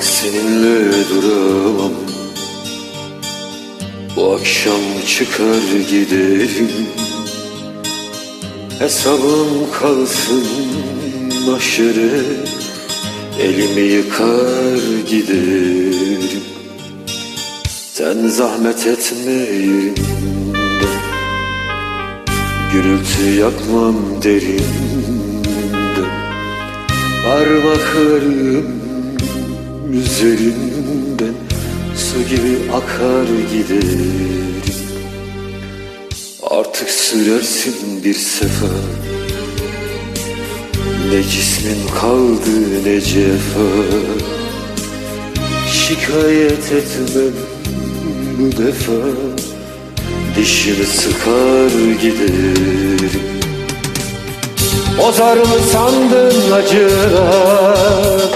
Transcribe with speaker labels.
Speaker 1: Seninle duramam. Bu akşam çıkar giderim. Hesabım kalsın mahşere Elimi yıkar giderim. Sen zahmet etmeyin. Gürültü yapmam derinden Parmaklarım üzerinden Su gibi akar giderim Artık sürersin bir sefer. Ne cismin kaldı ne cefa. Şikayet etmem bu defa. Dişimi sıkar giderim Bozar mı sandın acılar